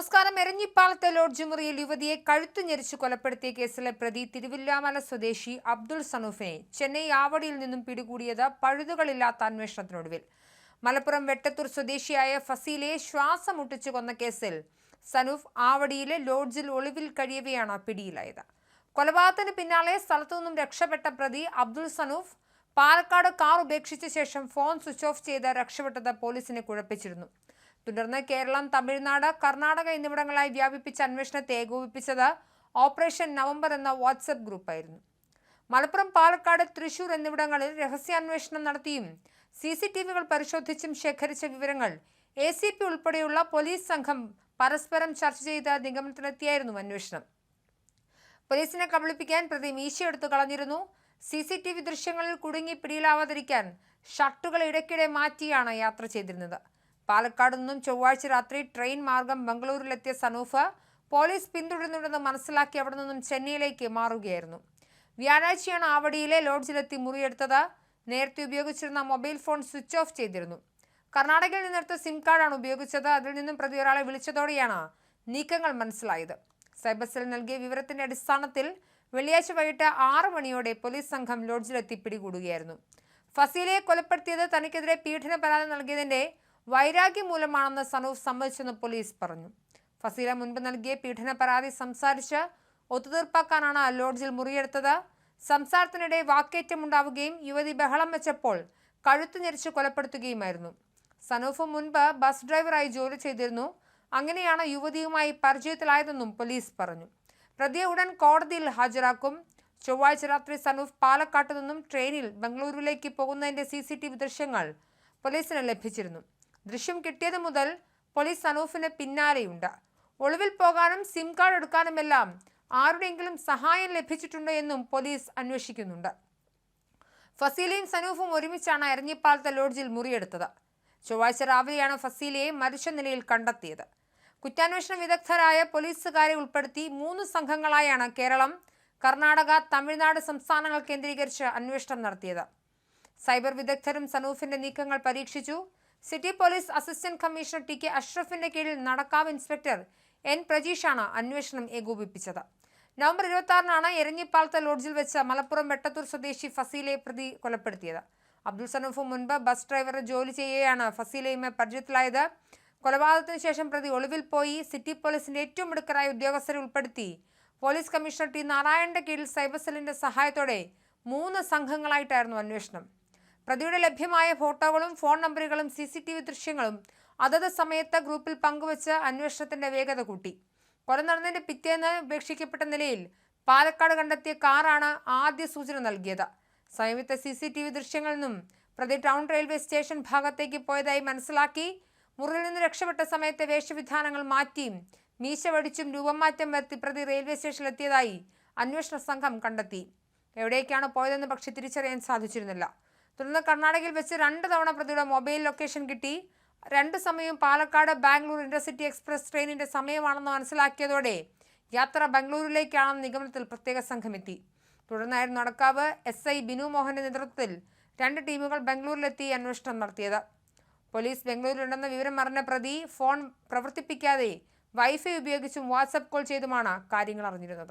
നമസ്കാരം. എരഞ്ഞിപ്പാലത്തെ ലോഡ്ജ് മുറിയിൽ യുവതിയെ കഴുത്തു ഞെരിച്ചു കൊലപ്പെടുത്തിയ കേസിലെ പ്രതി തിരുവില്ലാമല സ്വദേശി അബ്ദുൾ സനൂഫിനെ ചെന്നൈ ആവടിയിൽ നിന്നും പിടികൂടിയത് പഴുതുകളില്ലാത്ത അന്വേഷണത്തിനൊടുവിൽ. മലപ്പുറം വെട്ടത്തൂർ സ്വദേശിയായ ഫസീലെ ശ്വാസം മുട്ടിച്ചു കൊന്ന കേസിൽ സനൂഫ് ആവടിയിലെ ലോഡ്ജിൽ ഒളിവിൽ കഴിയവെയാണ് പിടിയിലായത്. കൊലപാതകത്തിന് പിന്നാലെ സ്ഥലത്തു നിന്നും രക്ഷപ്പെട്ട പ്രതി അബ്ദുൾ സനൂഫ് പാലക്കാട് കാർ ഉപേക്ഷിച്ച ശേഷം ഫോൺ സ്വിച്ച് ഓഫ് ചെയ്ത് രക്ഷപ്പെട്ടത് പോലീസിനെ കുഴപ്പിച്ചിരുന്നു. തുടർന്ന് കേരളം തമിഴ്നാട് കർണാടക എന്നിവിടങ്ങളായി വ്യാപിപ്പിച്ച അന്വേഷണത്തെ ഏകോപിപ്പിച്ചത് ഓപ്പറേഷൻ നവംബർ എന്ന വാട്സപ്പ് ഗ്രൂപ്പായിരുന്നു. മലപ്പുറം പാലക്കാട് തൃശൂർ എന്നിവിടങ്ങളിൽ രഹസ്യാന്വേഷണം നടത്തിയും സി സി ടി വികൾ പരിശോധിച്ചും ശേഖരിച്ച വിവരങ്ങൾ എ സി പി ഉൾപ്പെടെയുള്ള പോലീസ് സംഘം പരസ്പരം ചർച്ച ചെയ്ത നിഗമനത്തിലെത്തിയായിരുന്നു അന്വേഷണം. പോലീസിനെ കബളിപ്പിക്കാൻ പ്രതി മീശയെടുത്തു കളഞ്ഞിരുന്നു. സി സി ടി വി ദൃശ്യങ്ങളിൽ കുടുങ്ങി പിടിയിലാവാതിരിക്കാൻ ഷർട്ടുകൾ ഇടയ്ക്കിടെ മാറ്റിയാണ് യാത്ര ചെയ്തിരുന്നത്. പാലക്കാട് നിന്നും ചൊവ്വാഴ്ച രാത്രി ട്രെയിൻ മാർഗം ബംഗളൂരിലെത്തിയ സനൂഫ് പോലീസ് പിന്തുടരുന്നുണ്ടെന്ന് മനസ്സിലാക്കി അവിടെ നിന്നും ചെന്നൈയിലേക്ക് മാറുകയായിരുന്നു. വ്യാഴാഴ്ചയാണ് ആവടിയിലെ ലോഡ്ജിലെത്തി മുറിയെടുത്തത്. നേരത്തെ ഉപയോഗിച്ചിരുന്ന മൊബൈൽ ഫോൺ സ്വിച്ച് ഓഫ് ചെയ്തിരുന്നു. കർണാടകയിൽ നിന്നെടുത്ത സിം കാർഡാണ് ഉപയോഗിച്ചത്. അതിൽ നിന്നും പ്രതി ഒരാളെ വിളിച്ചതോടെയാണ് നീക്കങ്ങൾ മനസ്സിലായത്. സൈബർ സെൽ നൽകിയ വിവരത്തിന്റെ അടിസ്ഥാനത്തിൽ വെള്ളിയാഴ്ച വൈകിട്ട് ആറ് മണിയോടെ പോലീസ് സംഘം ലോഡ്ജിലെത്തി പിടികൂടുകയായിരുന്നു. ഫസീലയെ കൊലപ്പെടുത്തിയത് തനിക്കെതിരെ പീഡന പരാതി നൽകിയതിന്റെ വൈരാഗ്യം മൂലമാണെന്ന് സനൂഫ് സമ്മതിച്ചെന്ന് പോലീസ് പറഞ്ഞു. ഫസീല മുൻപ് നൽകിയ പീഡന പരാതി സംസാരിച്ച് ഒത്തുതീർപ്പാക്കാനാണ് ലോഡ്ജിൽ മുറിയെടുത്തത്. സംസാരത്തിനിടെ വാക്കേറ്റമുണ്ടാവുകയും യുവതി ബഹളം വെച്ചപ്പോൾ കഴുത്തു ഞെരിച്ച് കൊലപ്പെടുത്തുകയുമായിരുന്നു. സനൂഫ് മുൻപ് ബസ് ഡ്രൈവറായി ജോലി ചെയ്തിരുന്നു. അങ്ങനെയാണ് യുവതിയുമായി പരിചയത്തിലായതെന്നും പോലീസ് പറഞ്ഞു. പ്രതിയെ ഉടൻ കോടതിയിൽ ഹാജരാക്കും. ചൊവ്വാഴ്ച രാത്രി സനൂഫ് പാലക്കാട്ടു നിന്നും ട്രെയിനിൽ ബംഗളൂരുവിലേക്ക് പോകുന്നതിന്റെ സി ദൃശ്യങ്ങൾ പോലീസിന് ലഭിച്ചിരുന്നു. ദൃശ്യം കിട്ടിയത് മുതൽ പോലീസ് സനൂഫിന് പിന്നാലെയുണ്ട്. ഒളിവിൽ പോകാനും സിം കാർഡ് എടുക്കാനുമെല്ലാം ആരുടെയെങ്കിലും സഹായം ലഭിച്ചിട്ടുണ്ടോ എന്നും പോലീസ് അന്വേഷിക്കുന്നുണ്ട്. ഫസീലയും സനൂഫും ഒരുമിച്ചാണ് എരഞ്ഞിപ്പാലത്തെ ലോഡ്ജിൽ മുറിയെടുത്തത്. ചൊവ്വാഴ്ച രാവിലെയാണ് ഫസീലയെ മരിച്ച നിലയിൽ കണ്ടെത്തിയത്. കുറ്റാന്വേഷണ വിദഗ്ധരായ പോലീസുകാരെ ഉൾപ്പെടുത്തി മൂന്ന് സംഘങ്ങളായാണ് കേരളം കർണാടക തമിഴ്നാട് സംസ്ഥാനങ്ങൾ കേന്ദ്രീകരിച്ച് അന്വേഷണം നടത്തിയത്. സൈബർ വിദഗ്ധരും സനൂഫിന്റെ നീക്കങ്ങൾ പരീക്ഷിച്ചു. City police assistant commissioner T K അഷ്റഫിന്റെ കീഴിൽ നടക്കാവ് ഇൻസ്പെക്ടർ എൻ പ്രജീഷാണ് അന്വേഷണം ഏകോപിപ്പിച്ചത്. നവംബർ ഇരുപത്തി ആറിനാണ് എരഞ്ഞിപ്പാലത്ത് ലോഡ്ജിൽ വെച്ച് മലപ്പുറം വെട്ടത്തൂർ സ്വദേശി ഫസീലെ പ്രതി കൊലപ്പെടുത്തിയത്. അബ്ദുൾ സനൂഫ് മുൻപ് ബസ് ഡ്രൈവർ ജോലി ചെയ്യുകയാണ് ഫസീലയുമായി പരിചയത്തിലായത്. കൊലപാതകത്തിന് ശേഷം പ്രതി ഒളിവിൽ പോയി സിറ്റി പോലീസിന്റെ ഏറ്റവും മിടുക്കരായ ഉദ്യോഗസ്ഥരെ ഉൾപ്പെടുത്തി. പോലീസ് കമ്മീഷണർ ടി നാരായണന്റെ കീഴിൽ സൈബർ സെല്ലിന്റെ സഹായത്തോടെ മൂന്ന് സംഘങ്ങളായിട്ടായിരുന്നു അന്വേഷണം. പ്രതിയുടെ ലഭ്യമായ ഫോട്ടോകളും ഫോൺ നമ്പറുകളും സി സി ടി വി ദൃശ്യങ്ങളും അതത് സമയത്ത് ഗ്രൂപ്പിൽ പങ്കുവച്ച് അന്വേഷണത്തിന്റെ വേഗത കൂട്ടി. കൊല നടന്നതിന്റെ പിറ്റേന്ന് ഉപേക്ഷിക്കപ്പെട്ട നിലയിൽ പാലക്കാട് കണ്ടെത്തിയ കാറാണ് ആദ്യ സൂചന നൽകിയത്. സമീപത്തെ സി സി ടി വി ദൃശ്യങ്ങളിൽ നിന്നും പ്രതി ടൗൺ റെയിൽവേ സ്റ്റേഷൻ ഭാഗത്തേക്ക് പോയതായി മനസ്സിലാക്കി മുറിയിൽ നിന്ന് രക്ഷപ്പെട്ട സമയത്തെ വേഷവിധാനങ്ങൾ മാറ്റിയും മീശ വടിച്ചും രൂപമാറ്റം വരുത്തി പ്രതി റെയിൽവേ സ്റ്റേഷനിലെത്തിയതായി അന്വേഷണ സംഘം കണ്ടെത്തി. എവിടേക്കാണ് പോയതെന്ന് പക്ഷെ തിരിച്ചറിയാൻ സാധിച്ചിരുന്നില്ല. തുടർന്ന് കർണാടകയിൽ വെച്ച് രണ്ട് തവണ പ്രതിയുടെ മൊബൈൽ ലൊക്കേഷൻ കിട്ടി. രണ്ട് സമയവും പാലക്കാട് ബാംഗ്ലൂർ ഇന്റർസിറ്റി എക്സ്പ്രസ് ട്രെയിനിന്റെ സമയമാണെന്ന് മനസ്സിലാക്കിയതോടെ യാത്ര ബാംഗ്ലൂരിലേക്കാണെന്ന നിഗമനത്തിൽ പ്രത്യേക സംഘമെത്തി. തുടർന്നായിരുന്നു നടക്കാവ് എസ് ഐ ബിനു മോഹന്റെ നേതൃത്വത്തിൽ രണ്ട് ടീമുകൾ ബാംഗ്ലൂരിലെത്തി അന്വേഷണം നടത്തിയത്. പോലീസ് ബംഗളൂരിലുണ്ടെന്ന വിവരം അറിഞ്ഞ പ്രതി ഫോൺ പ്രവർത്തിപ്പിക്കാതെ വൈഫൈ ഉപയോഗിച്ചും വാട്സപ്പ് കോൾ ചെയ്തുമാണ് കാര്യങ്ങൾ അറിഞ്ഞിരുന്നത്.